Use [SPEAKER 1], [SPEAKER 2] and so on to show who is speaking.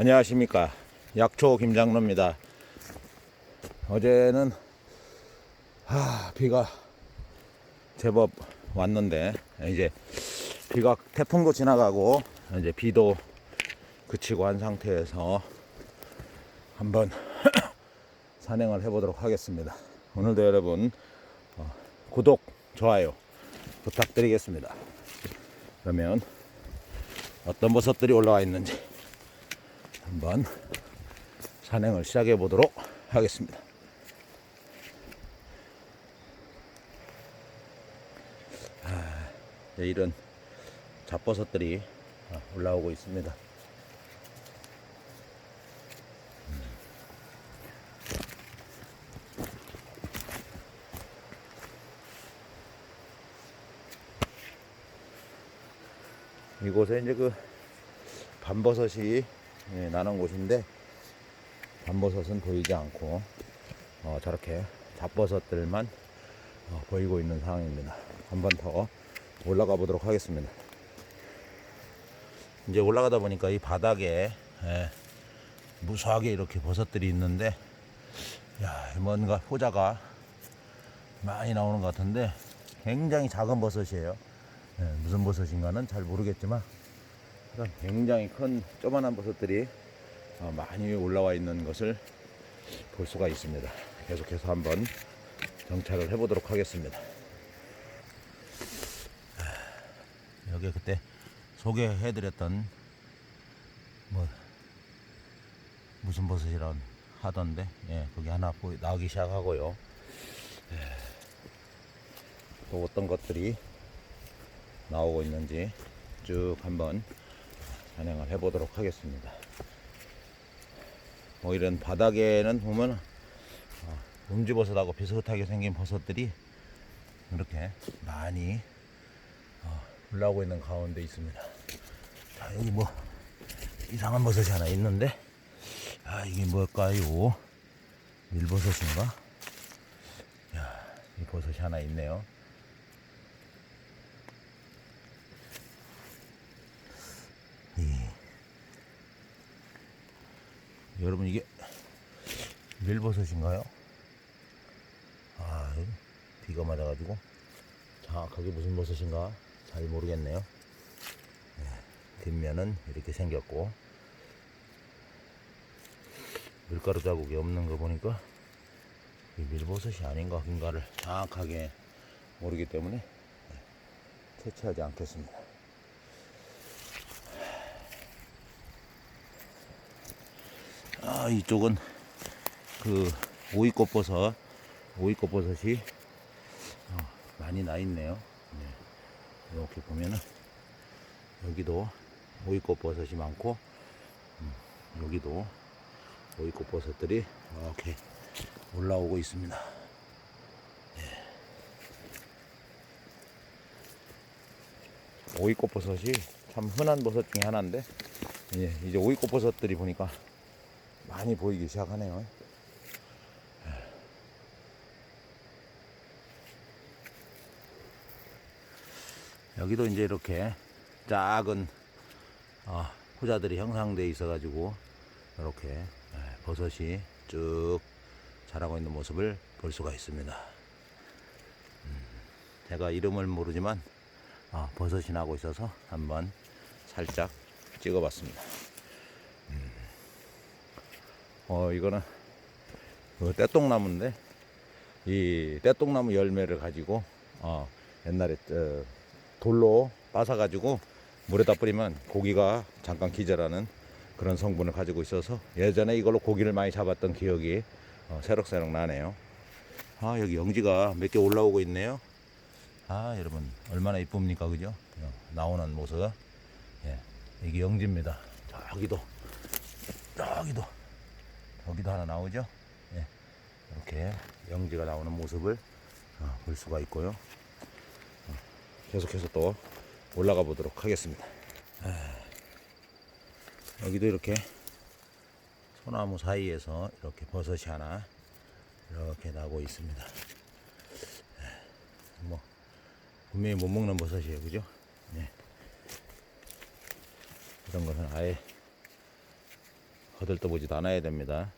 [SPEAKER 1] 안녕하십니까. 약초 김장로입니다. 어제는 아 비가 제법 왔는데 이제 비가 태풍도 지나가고 이제 비도 그치고 한 상태에서 한번 산행을 해보도록 하겠습니다. 오늘도 여러분 어, 구독 좋아요 부탁드리겠습니다. 그러면 어떤 버섯들이 올라와 있는지 한번 산행을 시작해 보도록 하겠습니다. 아, 네, 이런 잡버섯들이 아, 올라오고 있습니다. 이곳에 이제 그 밤버섯이 예, 나는 곳인데 밤버섯은 보이지 않고 어, 저렇게 잡버섯들만 어, 보이고 있는 상황입니다. 한번 더 올라가 보도록 하겠습니다. 이제 올라가다 보니까 이 바닥에 예, 무수하게 이렇게 버섯들이 있는데 야 뭔가 호자가 많이 나오는 것 같은데 굉장히 작은 버섯이에요. 예, 무슨 버섯인가는 잘 모르겠지만 굉장히 큰 조만한 버섯들이 어, 많이 올라와 있는 것을 볼 수가 있습니다. 계속해서 한번 정찰을 해보도록 하겠습니다. 아, 여기 그때 소개해드렸던 뭐 무슨 버섯이라 하던데 예, 거기 하나 나오기 시작하고요. 예, 또 어떤 것들이 나오고 있는지 쭉 한번 산행을 해보도록 하겠습니다. 뭐 이런 바닥에는 보면 어, 음지버섯하고 비슷하게 생긴 버섯들이 이렇게 많이 어, 올라오고 있는 가운데 있습니다. 자 여기 뭐 이상한 버섯이 하나 있는데 아 이게 뭘까요? 밀버섯인가? 야, 이 버섯이 하나 있네요. 여러분 이게 밀버섯인가요? 아 비가 맞아가지고 정확하게 무슨 버섯인가 잘 모르겠네요. 예, 뒷면은 이렇게 생겼고 밀가루 자국이 없는 거 보니까 이 밀버섯이 아닌가 인가를 정확하게 모르기 때문에 예, 채취하지 않겠습니다. 아, 이쪽은 그 오이꽃 버섯, 오이꽃 버섯이 어, 많이 나 있네요. 네. 이렇게 보면은 여기도 오이꽃 버섯이 많고 음, 여기도 오이꽃 버섯들이 이렇게 올라오고 있습니다. 네. 오이꽃 버섯이 참 흔한 버섯 중에 하나인데 예, 이제 오이꽃 버섯들이 보니까 많이 보이기 시작하네요. 여기도 이제 이렇게 작은 어, 후자들이 형성되어 있어가지고 이렇게 예, 버섯이 쭉 자라고 있는 모습을 볼 수가 있습니다. 음, 제가 이름을 모르지만 어, 버섯이 나고 있어서 한번 살짝 찍어봤습니다. 어 이거는 그 떼똥나무인데 이 떼똥나무 열매를 가지고 어 옛날에 저 돌로 빠사 가지고 물에다 뿌리면 고기가 잠깐 기절하는 그런 성분을 가지고 있어서 예전에 이걸로 고기를 많이 잡았던 기억이 어, 새록새록 나네요. 아 여기 영지가 몇 개 올라오고 있네요. 아 여러분 얼마나 이쁩니까 그죠? 어, 나오는 모습. 예, 이게 영지입니다. 저기도 저기도 여기도 하나 나오죠. 예, 이렇게 영지가 나오는 모습을 어, 볼 수가 있고요. 어, 계속해서 또 올라가 보도록 하겠습니다. 아, 여기도 이렇게 소나무 사이에서 이렇게 버섯이 하나 이렇게 나고 있습니다. 예, 뭐 분명히 못 먹는 버섯이에요, 그죠? 예. 이런 것은 아예 거들떠보지도 않아야 됩니다.